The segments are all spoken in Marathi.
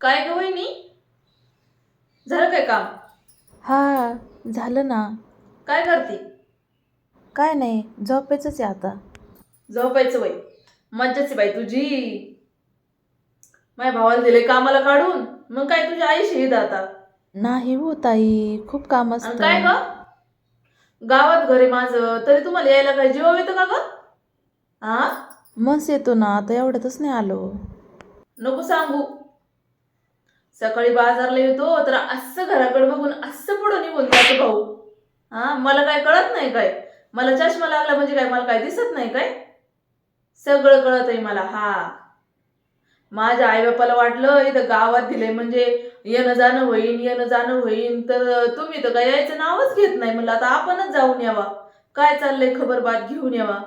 काय ग वहिनी? झालं काय काम? हा झालं ना. काय करते? काय नाही झोपेचंच आहे आता. झोपायचं बाई मज्जाच आहे बाई तुझी. माझ्या भावाला दिले कामाला काढून. मग काय तुझी आई शहीद आता? नाही हो ताई खूप काम आणि काय ग? असतं गावात घर आहे माझं. तरी तुम्हाला यायला काय जीवा येतं का ग? हा मस येतो ना आता एवढ्यातच नाही आलो. नको सांगू. सकाळी बाजारला येतो तर असं घराकडे बघून असं पुढं निघून जातो भाऊ. हा मला काय कळत नाही काय? मला चष्मा लागला म्हणजे काय? मला काय दिसत नाही काय? सगळं कळत आहे मला. हा. माझ्या आईबापाला वाटलं इथं गावात दिलंय म्हणजे येणं जाणं होईन येणं जाणं होईन तर तुम्ही तर काय यायचं नावच घेत नाही. म्हणलं आता आपणच जाऊन यावा. काय चाललंय खबर बात घेऊन यावा.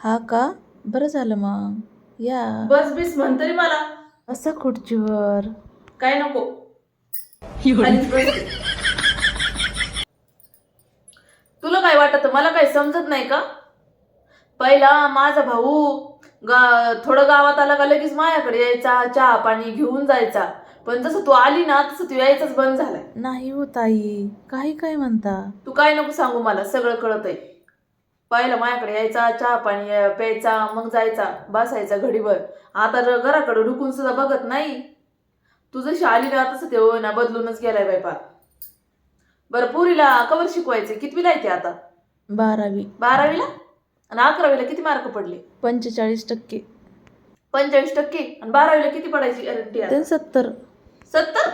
हा का? बरं झालं मग. या. बस बिस म्हण तरी मला. असं खुर्चीवर. काय नको. खालीच. तुला काय वाटत? मला काय समजत नाही का? पहिला माझा भाऊ गा थोडं गावात आला का लगेच माझ्याकडे यायचा चहा पाणी घेऊन जायचा. पण जसं तू आली ना तसं तू यायचंच बंद झालाय. नाही हो ताई काही काय म्हणता? तू काय नको सांगू मला सगळं कळत आहे पहिला माझ्याकडे यायचा चहा पाणी प्यायचा मग जायचा बसायचा घडीभर. आता घराकडे ढुकून सुद्धा बघत नाही. तू जशी आली ना तसं ते होय ना बदलूनच गेलाय बाई पार. बरं पुरीला कवर शिकवायचे कितवीला येते आता? बारावी. बारावीला? आणि अकरावीला किती मार्क पडले? पंचेचाळीस टक्के. पंचेचाळीस टक्के? आणि बारावीला किती पडायची आहे? ते सत्तर. सत्तर?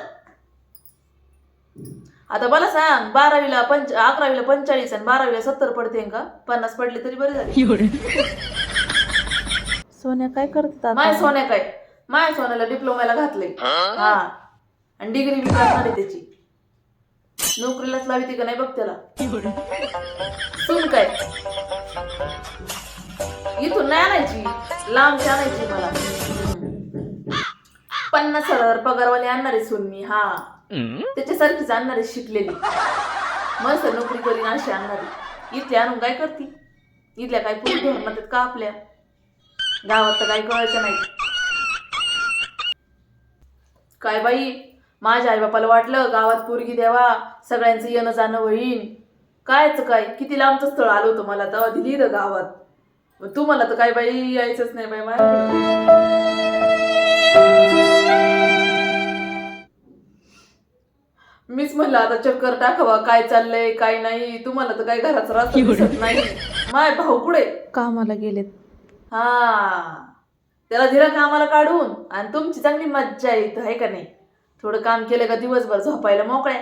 आता मला सांग बारावीला पंच अकरावीला पंचेचाळीस आणि बारावीला सत्तर पडते का? पन्नास पडले तरी बरे झाले. सोन्या काय करतात माय सोन्या काय? माय सोन्याला डिप्लोमाला घातले हा. आणि डिग्री बी करणार आहे त्याची. नोकरीलाच लावी का नाही बघ त्याला? सुन काय? लांबची आणायची मला. पन्नास हजार पगारवाले आणणार सून मी हा. त्याच्यासारखीच आणणार शिकलेली. मस्त नोकरी करीन अशी आणणार इथले आणून काय करती? इथल्या काय पुढे धोरणात का आपल्या? गावात तर काही कळायचं नाही. काय बाई माझ्या आईबापाला वाटलं गावात पोरगी द्यावा सगळ्यांचं येणं जाणं होईन. कायच काय? किती लांबचं स्थळ आलं होतं मला तेव्हा. दिली इथं गावात. मग तू मला तर काय बाई यायचंच नाही बाई माझ्या मीच म्हणलं आता चक्कर टाकावा काय चाललंय काय नाही. तुम्हाला तर काय घराचा रस्ता दिसत नाही. माय भाऊ पुढे कामाला गेलेत. हा. त्याला धीरा कामाला काढून. आणि तुमची चांगली मज्जा येत आहे का नाही? थोडं काम केलं का दिवसभर झोपायला मोकळ्या.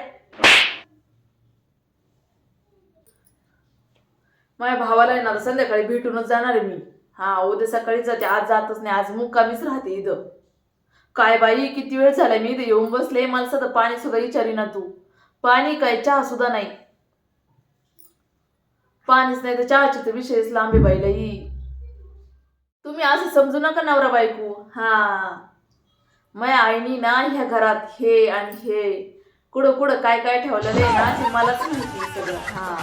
माझ्या भावाला आहे ना आता संध्याकाळी भेटूनच जाणार आहे मी. हा उद्या सकाळी जाते आज जातच नाही आज मुक्कामीच राहते इथं. काय बाई किती वेळ झालाय मी इथं येऊन बसले मला सध्या पाणी सुद्धा विचारी ना तू. पाणी काय चहा सुद्धा नाही. पाणीच नाही तर चहाची तर विषयच लांबे बाईला ही तुम्ही असं समजू नका नवरा बायको. हा. माझ्या आईनी ना ह्या घरात हे आणि हे. कुठं कुठं काय काय ठेवलेलं आहे ना ते मलाच माहिती सगळं. हा.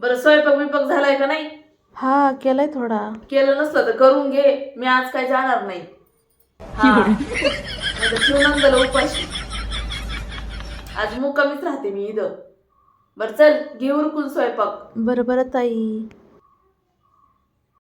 बरं स्वयंपाक बिपाक झालाय का नाही? हा केलाय थोडा. केलं नसलं तर करून घे मी आज काय जाणार नाही. हा. नाहीतर उपाशी. आज मुक्कामीच राहते मी इथं. बरं चल घे उरकून स्वयंपाक. बरं बरं ताई.